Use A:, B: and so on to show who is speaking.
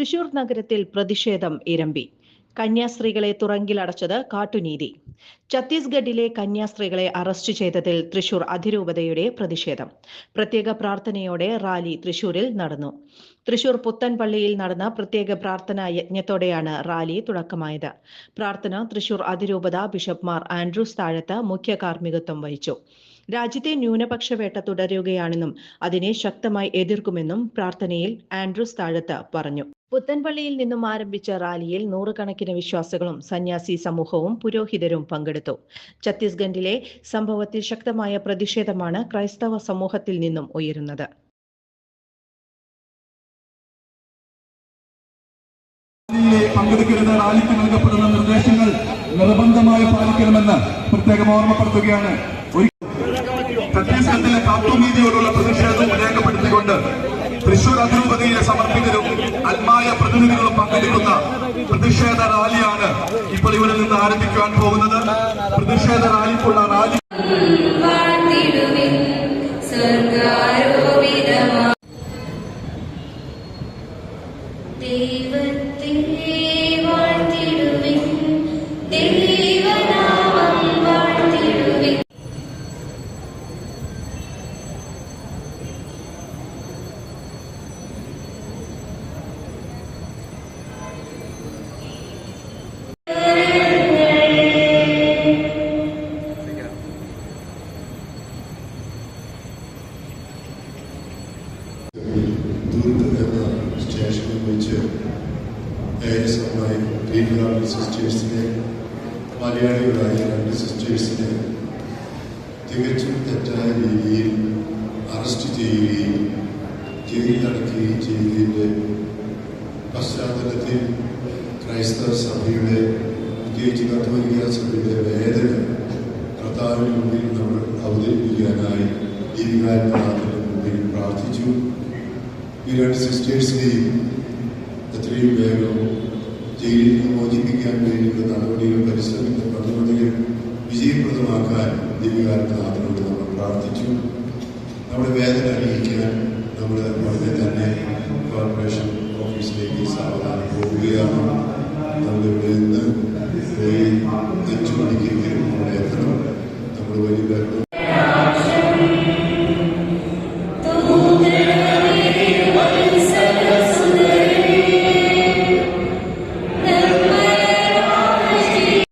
A: തൃശൂർ നഗരത്തിൽ പ്രതിഷേധം ഇരമ്പി. കന്യാസ്ത്രീകളെ തുറങ്കിലടച്ചത് കാട്ടുനീതി. ഛത്തീസ്ഗഡിലെ കന്യാസ്ത്രീകളെ അറസ്റ്റ് ചെയ്തതിൽ തൃശൂർ അതിരൂപതയുടെ പ്രതിഷേധം. പ്രത്യേക പ്രാർത്ഥനയോടെ റാലി തൃശൂരിൽ നടന്നു. തൃശൂർ പുത്തൻപള്ളിയിൽ നടന്ന പ്രത്യേക പ്രാർത്ഥനാ യജ്ഞത്തോടെയാണ് റാലി തുടക്കമായത്. പ്രാർത്ഥന തൃശൂർ അതിരൂപത ബിഷപ്പ് മാർ ആൻഡ്രൂസ് താഴത്ത് മുഖ്യ കാർമ്മികത്വം വഹിച്ചു. രാജ്യത്തെ ന്യൂനപക്ഷ വേട്ട തുടരുകയാണെന്നും അതിനെ ശക്തമായി എതിർക്കുമെന്നും പ്രാർത്ഥനയിൽ ആൻഡ്രൂസ് താഴത്ത് പറഞ്ഞു. പുത്തൻപള്ളിയിൽ നിന്നും ആരംഭിച്ച റാലിയിൽ നൂറുകണക്കിന് വിശ്വാസികളും സന്യാസി സമൂഹവും പുരോഹിതരും പങ്കെടുത്തു. ഛത്തീസ്ഗഡിലെ സംഭവത്തിൽ ശക്തമായ പ്രതിഷേധമാണ് ക്രൈസ്തവ സമൂഹത്തിൽ നിന്നും ഉയരുന്നത്.
B: പങ്കെടുക്കരുത് റാലിക്ക് നൽകപ്പെടുന്ന നിർദ്ദേശങ്ങൾ നിർബന്ധമായി പാലിക്കണമെന്ന് പ്രത്യേകം ഓർമ്മപ്പെടുത്തുകയാണ്. ഛത്തീസ്ഗഡിലെ കാട്ടുനീതിയോടുള്ള പ്രതിഷേധവും രേഖപ്പെടുത്തിക്കൊണ്ട് തൃശൂർ അതിരൂപതയിലെ സമർപ്പിതരും അൽമായ പ്രതിനിധികളും പങ്കെടുക്കുന്ന പ്രതിഷേധ റാലിയാണ് ഇപ്പോൾ ഇവിടെ നിന്ന് ആരംഭിക്കാൻ പോകുന്നത്. പ്രതിഷേധ റാലിക്കുള്ള റാലി
C: ദൈവത്തെ വാഴ്ത്തിടുവിൻ. ദൈവനാമം
D: ദുർഗ് എന്ന സ്റ്റേഷനിൽ വെച്ച് ഏകസമായി ടീമുകാരുടെ സിസ്റ്റേഴ്സിനെ മലയാളികളായ രണ്ട് സിസ്റ്റേഴ്സിനെ തികച്ചും തെറ്റായ രീതിയിൽ അറസ്റ്റ് ചെയ്യുകയും ജയിലിലടക്കുകയും ചെയ്തതിൻ്റെ പശ്ചാത്തലത്തിൽ ക്രൈസ്തവ സഭയുടെ പ്രത്യേകിച്ച് കത്തോലിക്ക സഭയുടെ വേദന കർത്താവിന് മുമ്പിൽ നമ്മൾ അവതരിപ്പിക്കാനായി ഈ വികാരനാഥന്റെ മുമ്പിൽ പ്രാർത്ഥിച്ചു ഈ രണ്ട് സിസ്റ്റേഴ്സിനെയും എത്രയും വേഗം ജയിലിൽ നിന്ന് മോചിപ്പിക്കാൻ വേണ്ടിയുള്ള നടപടികൾ പരിശ്രമിക്കുന്ന നടപടികൾ വിജയപ്രദമാക്കാൻ ദിവ്യകാരനാഥനോട് നമ്മൾ പ്രാർത്ഥിച്ചു. നമ്മുടെ വേദന അറിയിക്കാൻ നമ്മൾ ഉടനെ തന്നെ കോർപ്പറേഷൻ ഓഫീസിലേക്ക് സാവധാനം പോവുകയാണ്. നമ്മളിവിടെ നിന്ന് പോയി അഞ്ചു മണിക്കെങ്കിലും അവിടെ എത്തണം. നമ്മൾ വലിയ